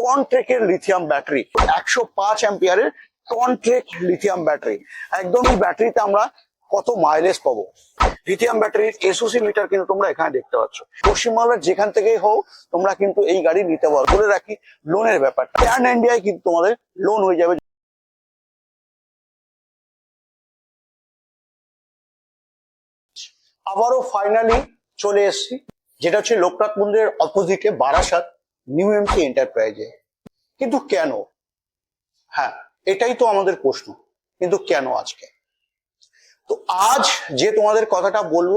Ton ট্রেকের lithium battery একশো পাঁচ অ্যাম্পিয়ারের টন ট্রেক লিথিয়াম ব্যাটারি একদম এই ব্যাটারিতে আমরা কত মাইলেজ পাবো? লিথিয়াম ব্যাটারির এসওসি মিটার কিন্তু তোমরা এখানে দেখতে পাচ্ছ। পশ্চিমবাংলার যেখান থেকেই হোক, তোমরা কিন্তু এই গাড়ি নিতে পারো। বলে রাখি লোনের ব্যাপারটা। প্যান ইন্ডিয়ায় কিন্তু তোমাদের লোন হয়ে যাবে। আবারও ফাইনালি চলে এসেছি, যেটা হচ্ছে লোকনাথ মন্দিরের অপোজিটে বারাসাত। নিউ এমসি এন্টারপ্রাইজে কিন্তু কেন? হ্যাঁ এটাই তো আমাদের প্রশ্ন। কিন্তু কেন আজকে? তো আজ যে তোমাদের কথাটা বলব,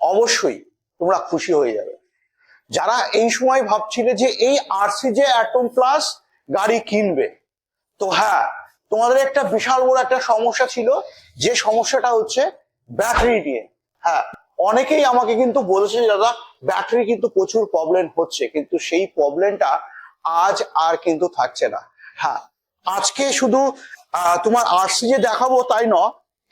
অবশ্যই তোমরা খুশি হয়ে যাবে। যারা এই সময় ভাবছিলে যে এই আরসি যে অ্যাটম প্লাস গাড়ি কিনবে, তো হ্যাঁ তোমাদের একটা বিশাল বড় একটা সমস্যা ছিল, যে সমস্যাটা হচ্ছে ব্যাটারি নিয়ে। হ্যাঁ অনেকেই আমাকে কিন্তু বলেছে দাদা ব্যাটারি কিন্তু প্রচুর প্রবলেম হচ্ছে, কিন্তু সেই প্রবলেমটা আজ আর কিন্তু থাকছে না। হ্যাঁ আজকে শুধু তোমার আরসি যে দেখাবো তাই ন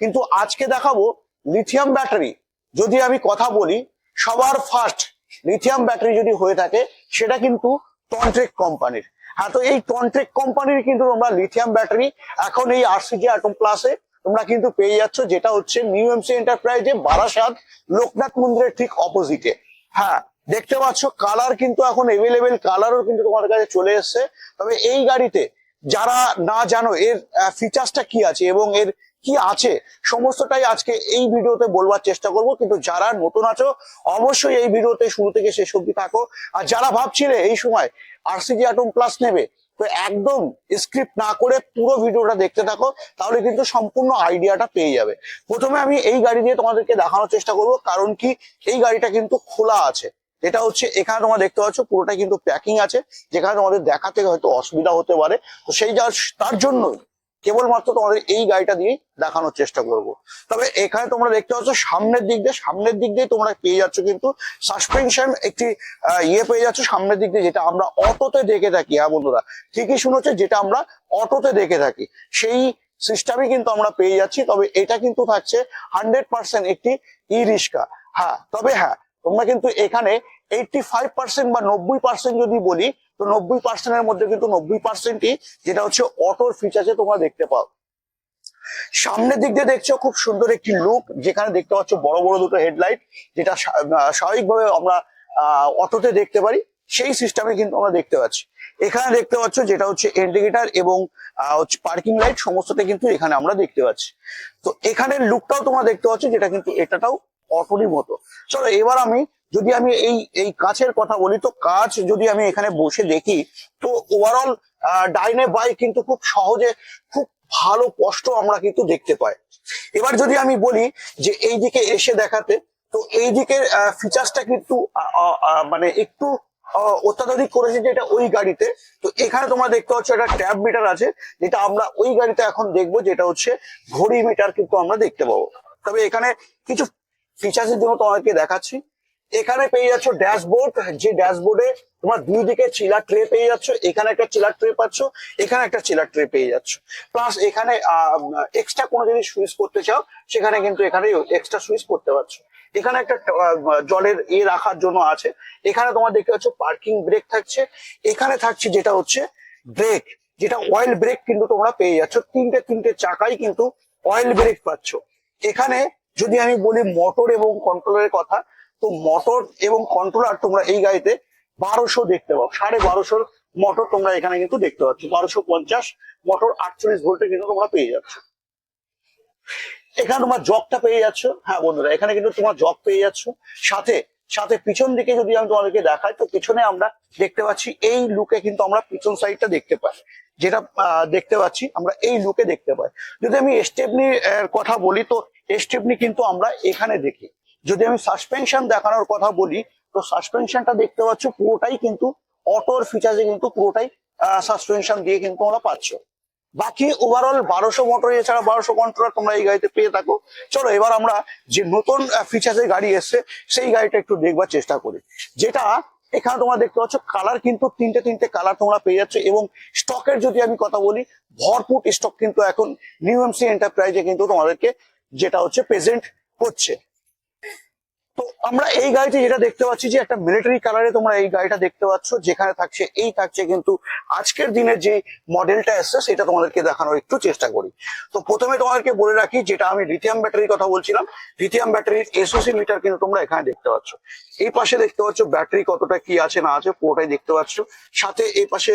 কিন্তু আজকে দেখাবো লিথিয়াম ব্যাটারি যদি আমি কথা বলি, সবার ফার্স্ট লিথিয়াম ব্যাটারি যদি হয়ে থাকে, সেটা কিন্তু টনট্রেক কোম্পানির হ্যাঁ তো এই টনট্রেক কোম্পানির কিন্তু তোমরা লিথিয়াম ব্যাটারি এখন এই আরসিজি অ্যাটম প্লাসে তোমরা কিন্তু পেয়ে যাচ্ছ যেটা হচ্ছে নিউ এমসি এন্টারপ্রাইজে বারাসাত লোকনাথ মন্দিরের ঠিক অপোজিটে হ্যাঁ দেখতে পাচ্ছ কালার কিন্তু এখন এভেলেবেল কালারও কিন্তু তোমার কাছে চলে এসছে। তবে এই গাড়িতে যারা না জানো এর ফিচার্সটা কি আছে এবং এর কি আছে, সমস্তটাই আজকে এই ভিডিওতে বলবার চেষ্টা করব। কিন্তু যারা নতুন আছো, অবশ্যই এই ভিডিওতে শুরু থেকে শেষ অব্দি থাকো। আর যারা ভাবছিলে এই সময় আরসিজি আটম প্লাস নেবে তো একদম স্ক্রিপ্ট না করে পুরো ভিডিওটা দেখতে থাকো, তাহলে কিন্তু সম্পূর্ণ আইডিয়াটা পেয়ে যাবে। প্রথমে আমি এই গাড়ি দিয়ে তোমাদেরকে দেখানোর চেষ্টা করব, কারণ কি এই গাড়িটা কিন্তু খোলা আছে। এটা হচ্ছে, এখানে তোমরা দেখতে পাচ্ছ পুরোটা কিন্তু প্যাকিং আছে, যেখানে তোমাদের দেখাতে হয়তো অসুবিধা হতে পারে। তো সেই যা, তার জন্যই কেবলমাত্র তোমাদের এই গাড়িটা দিয়ে দেখানোর চেষ্টা করব। তবে এখানে তোমরা দেখতে পাচ্ছ, সামনের দিক দিয়ে, সামনের দিক দিয়ে তোমরা পেয়ে যাচ্ছ কিন্তু সাসপেনশন একটি ইয়ে পেয়ে যাচ্ছ সামনের দিক দিয়ে, যেটা আমরা অটোতে দেখে থাকি। হ্যাঁ বন্ধুরা, ঠিকই শুনেছো, যেটা আমরা অটোতে দেখে থাকি। সেই সিস্টেমই কিন্তু আমরা পেয়ে যাচ্ছি, তবে এটা কিন্তু থাকছে হান্ড্রেড পার্সেন্ট একটি ই রিক্সা হ্যাঁ তবে হ্যাঁ তোমরা কিন্তু এখানে এইটটি ফাইভ পার্সেন্ট বা নব্বই পার্সেন্ট যদি বলি তো নব্বই পার্সেন্টের মধ্যে কিন্তু নব্বই পার্সেন্টই যেটা হচ্ছে অটোর ফিচার্সে তোমরা দেখতে পাও। সামনের দিক দিয়ে দেখছ খুব সুন্দর একটি লুক যেখানে দেখতে পাচ্ছ বড় বড় দুটো হেডলাইট যেটা স্বাভাবিকভাবে আমরা অটোতে দেখতে পারি, সেই সিস্টেমে কিন্তু আমরা দেখতে পাচ্ছি। এখানে দেখতে পাচ্ছ যেটা হচ্ছে ইন্ডিকেটার এবং হচ্ছে পার্কিং লাইট সমস্তটা কিন্তু এখানে আমরা দেখতে পাচ্ছি। তো এখানের লুকটাও তোমরা দেখতে পাচ্ছ, যেটা কিন্তু এটাটাও অটোরই মতো। চলো এবার আমি যদি আমি এই এই কাছের কথা বলি, তো কাজ যদি আমি এখানে বসে দেখি, তো ওভারঅল ডাইনে বাই কিন্তু খুব সহজে, খুব ভালো স্পষ্ট আমরা কিন্তু দেখতে পাই। এবার যদি আমি বলি যে এই দিকে এসে দেখাতে, তো এই দিকের ফিচার্সটা কিন্তু মানে একটু অত্যাধুনিক করেছে যেটা ওই গাড়িতে। তো এখানে তোমরা দেখতে পাচ্ছ একটা ট্যাব মিটার আছে, যেটা আমরা ওই গাড়িতে এখন দেখব, যেটা হচ্ছে ঘড়ি মিটার কিন্তু আমরা দেখতে পাবো। তবে এখানে কিছু ফিচার্সের জন্য তোমাকে দেখাচ্ছি। এখানে পেয়ে যাচ্ছ ড্যাশবোর্ড, যে ড্যাশবোর্ডে তোমার দুই দিকে চিলার ট্রে পেয়ে যাচ্ছ, এখানে একটা চিলার ট্রে পাচ্ছ, এখানে একটা চিলার ট্রে পেয়ে যাচ্ছ। প্লাস এখানে এক্সট্রা কোনো যদি সুইচ করতে চাও, সেখানে কিন্তু এখানে এক্সট্রা সুইচ করতে পারছ। এখানে একটা জলের এ রাখার জন্য আছে। এখানে তোমার দেখতে পাচ্ছ পার্কিং ব্রেক থাকছে। এখানে থাকছে যেটা হচ্ছে ব্রেক যেটা অয়েল ব্রেক কিন্তু তোমরা পেয়ে যাচ্ছ। তিনটে তিনটে চাকাই কিন্তু অয়েল ব্রেক পাচ্ছ। এখানে যদি আমি বলি মোটর এবং কন্ট্রোলের কথা তো মোটর এবং কন্ট্রোলার তোমরা এই গাড়িতে বারোশো দেখতে পাও। সাড়ে বারোশোর মোটর তোমরা এখানে কিন্তু দেখতে পাচ্ছ। বারোশো পঞ্চাশ মোটর আটচল্লিশ ভোল্টে কিন্তু তোমরা পেয়ে যাচ্ছ। এখানে তোমার জবটা পেয়ে যাচ্ছ। হ্যাঁ বন্ধুরা, এখানে কিন্তু তোমার জব পেয়ে যাচ্ছ। সাথে সাথে পিছন দিকে যদি আমি তোমাদেরকে দেখাই, তো পিছনে আমরা দেখতে পাচ্ছি, এই লুকে কিন্তু আমরা পিছন সাইডটা দেখতে পাই। যেটা দেখতে পাচ্ছি, আমরা এই লুকে দেখতে পাই। যদি আমি স্টেপনি কথা বলি, তো স্টেপনি কিন্তু আমরা এখানে দেখি। যদি আমি সাসপেনশন দেখানোর কথা বলি, তো সাসপেনশনটা দেখতে পাচ্ছ পুরোটাই কিন্তু অটোর ফিচার্সে কিন্তু পুরোটাই সাসপেনশন দিয়ে কিন্তু আমরা পাচ্ছ। বাকি ওভারঅল বারোশো মোটর এছাড়া বারোশো কন্ট্রোলার তোমরা এই গাড়িতে পেয়ে থাকো। চলো এবার আমরা যে নতুন ফিচার্সের গাড়ি এসছে, সেই গাড়িটা একটু দেখবার চেষ্টা করি। যেটা এখানে তোমরা দেখতে পাচ্ছ কালার কিন্তু তিনটে তিনটে কালার তোমরা পেয়ে যাচ্ছ এবং স্টকের যদি আমি কথা বলি, ভরপুর স্টক কিন্তু এখন নিউ এমসি এন্টারপ্রাইজে কিন্তু তোমাদেরকে যেটা হচ্ছে প্রেজেন্ট করছে। তো আমরা এই গাড়িতে যেটা দেখতে পাচ্ছি যে একটা মিলিটারি কালারে তোমরা এই গাড়িটা দেখতে পাচ্ছ, যেখানে থাকছে, এই থাকছে কিন্তু আজকের দিনের যে মডেলটা এসছে, সেটা তোমাদেরকে দেখানোর একটু চেষ্টা করি। তো প্রথমে তোমাদেরকে বলে রাখি, যেটা আমি লিথিয়াম ব্যাটারির কথা বলছিলাম লিথিয়াম ব্যাটারির এসওসি মিটার কিন্তু তোমরা এখানে দেখতে পাচ্ছ। এই পাশে দেখতে পাচ্ছ ব্যাটারি কতটা কি আছে, না আছে, পুরোটাই দেখতে পাচ্ছ। সাথে এই পাশে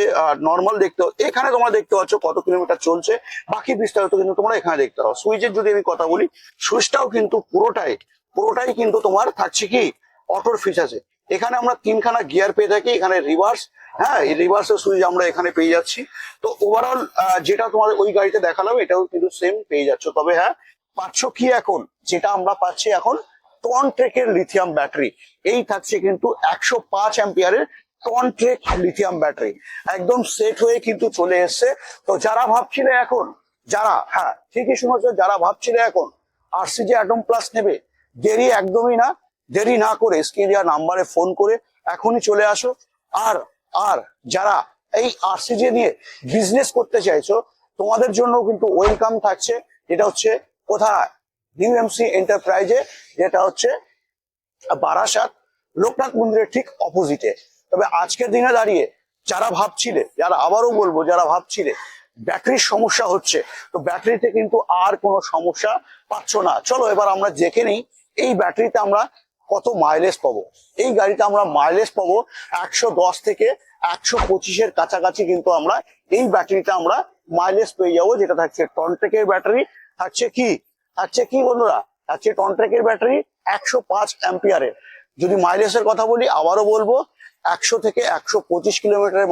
নর্মাল দেখতে এখানে তোমরা দেখতে পাচ্ছ কত কিলোমিটার চলছে, বাকি বিস্তারিত কিন্তু তোমরা এখানে দেখতে পাও। সুইচের যদি আমি কথা বলি, সুইচটাও কিন্তু পুরোটাই পুরোটাই কিন্তু তোমার থাকছে কি অটোর ফিচার্সে এখানে আমরা তিনখানা গিয়ার পেয়ে থাকি, এখানে রিভার্স হ্যাঁ এই রিভার্সের সুইচ আমরা এখানে পেয়ে যাচ্ছি। তো ওভারঅল যেটা তোমাদের ওই গাড়িতে দেখালাম, এটাও কিন্তু সেম পেয়ে যাচ্ছ। তবে হ্যাঁ পাচ্ছ কি এখন? যেটা আমরা পাচ্ছি এখন টন ট্রেকের লিথিয়াম ব্যাটারি এই থাকছে কিন্তু একশো পাঁচ অ্যাম্পিয়ারের টন ট্রেক লিথিয়াম ব্যাটারি একদম সেট হয়ে কিন্তু চলে এসছে। তো যারা ভাবছিলে এখন, যারা হ্যাঁ ঠিকই শুনেছ, যারা ভাবছিলে এখন আর আরসিজি অ্যাটম প্লাস নেবে দেরি একদমই না, দেরি না করে দেওয়া নাম্বারে ফোন করে এখনই চলে আসো। আর আর যারা এই আরসিজি নিয়ে বিজনেস করতে চাইছো, তোমাদের জন্য কিন্তু ওয়েলকাম থাকছে। এটা হচ্ছে কোথায়? নিউ এমসি এন্টারপ্রাইজে যেটা হচ্ছে বারাসাত, লোকনাথ মন্দিরের ঠিক অপোজিটে তবে আজকের দিনে দাঁড়িয়ে যারা ভাবছিলে, যারা আবারও বলব, যারা ভাবছিলে ব্যাটারির সমস্যা হচ্ছে, তো ব্যাটারিতে কিন্তু আর কোনো সমস্যা পাচ্ছ না। চলো এবার আমরা দেখে নিই এই ব্যাটারিতে আমরা কত মাইলেজ পাবো? এই গাড়িতে আমরা মাইলেজ পাবো একশো দশ থেকে একশো পঁচিশের কাছাকাছি কিন্তু আমরা এই ব্যাটারিটা আমরা মাইলেজ পেয়ে যাব, যেটা থাকছে টনটেকের ব্যাটারি। থাকছে কি? থাকছে কি বন্ধুরা? থাকছে টনট্রেকের ব্যাটারি একশো পাঁচ অ্যাম্পিয়ারের যদি মাইলেজের কথা বলি, আবারও বলব একশো থেকে একশো পঁচিশ কিলোমিটারের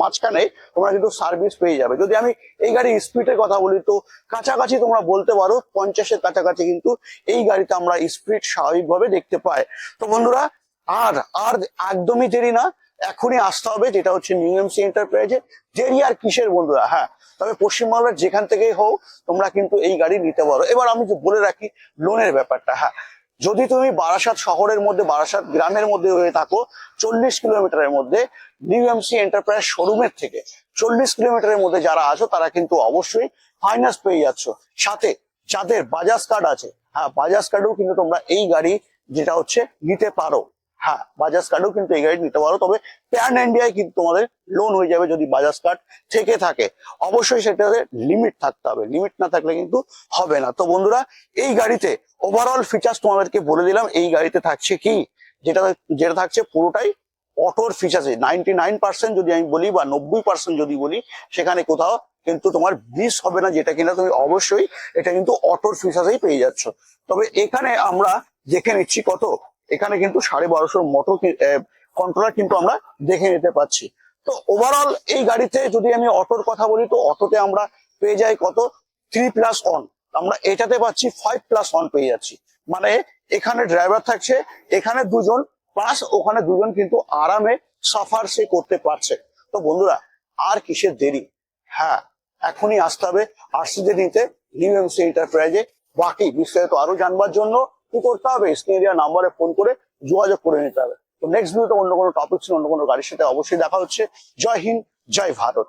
মাঝখানে তোমরা কিন্তু সার্ভিস পেয়ে যাবে। যদি আমি এই গাড়ির স্পিডের কথা বলি, তো কাছাকাছি তোমরা বলতে পারো পঞ্চাশের কাছাকাছি কিন্তু এই গাড়িতে আমরা স্পিড স্বাভাবিকভাবে দেখতে পাই। তো বন্ধুরা, আর আর একদমই দেরি না, এখনই আসতে হবে, যেটা হচ্ছে নিউ এমসি এন্টারপ্রাইজে দেরি আর কিসের বন্ধুরা হ্যাঁ? তবে পশ্চিমবাংলার যেখান থেকেই হোক, তোমরা কিন্তু এই গাড়ি নিতে পারো। এবার আমি বলে রাখি লোনের ব্যাপারটা হ্যাঁ? যদি তুমি বারাসাত শহরের মধ্যে, বারাসাত গ্রামের মধ্যে হয়ে থাকো, চল্লিশ কিলোমিটারের মধ্যে ডিউএমসি এন্টারপ্রাইজ শোরুমের থেকে চল্লিশ কিলোমিটারের মধ্যে যারা আছো, তারা কিন্তু অবশ্যই ফাইন্যান্স পেয়ে যাচ্ছ। সাথে যাদের বাজাজ কার্ড আছে হ্যাঁ বাজাজ কার্ডেও কিন্তু তোমরা এই গাড়ি, যেটা হচ্ছে নিতে পারো। হ্যাঁ বাজাজ কার্ডেও কিন্তু এই গাড়ি নিতে পারো। তবে প্যান ইন্ডিয়ায় কিন্তু তোমাদের লোন হয়ে যাবে যদি বাজাজ কার্ড থেকে থাকে। অবশ্যই সেটাতে লিমিট থাকতে হবে। লিমিট না থাকলে কিন্তু হবে না। তো বন্ধুরা, এই গাড়িতে ওভারঅল ফিচার্স তোমাদেরকে বলে দিলাম। এই গাড়িতে থাকছে কি? যেটা যেটা থাকছে পুরোটাই অটোর ফিচার্স নাইনটি নাইন পার্সেন্ট যদি আমি বলি বা নব্বই পার্সেন্ট যদি বলি, সেখানে কোথাও কিন্তু তোমার বিষ হবে না যেটা কিনা তুমি অবশ্যই এটা কিন্তু অটোর ফিচার্সেই পেয়ে যাচ্ছ। তবে এখানে আমরা দেখে নিচ্ছি কত? এখানে কিন্তু সাড়ে বারোশোর মোটর কন্ট্রোলার কিন্তু আমরা দেখে নিতে পাচ্ছি। তো ওভারঅল এই গাড়িতে যদি আমি অটোর কথা বলি, তো অটোতে আমরা পেয়ে যাই কত? থ্রি প্লাস অন আমরা এটাতে পাচ্ছি ফাইভ প্লাস ওয়ান পেয়ে যাচ্ছি। মানে এখানে ড্রাইভার থাকছে, এখানে দুজন প্লাস ওখানে দুজন কিন্তু আরামে সাফার সে করতে পারছে। তো বন্ধুরা, আর কিসের দেরি? হ্যাঁ এখনই আসতে হবে আর আরসিজে নিতে নিউ এমসি এন্টারপ্রাইজে বাকি বিস্তারিত আরও জানবার জন্য কি করতে হবে? স্ক্রিন এরিয়া নাম্বারে ফোন করে যোগাযোগ করে নিতে হবে। তো নেক্সট ভিডিওতে অন্য কোনো টপিক ছিল অন্য কোনো গাড়ির সাথে অবশ্যই দেখা হচ্ছে। জয় হিন্দ, জয় ভারত।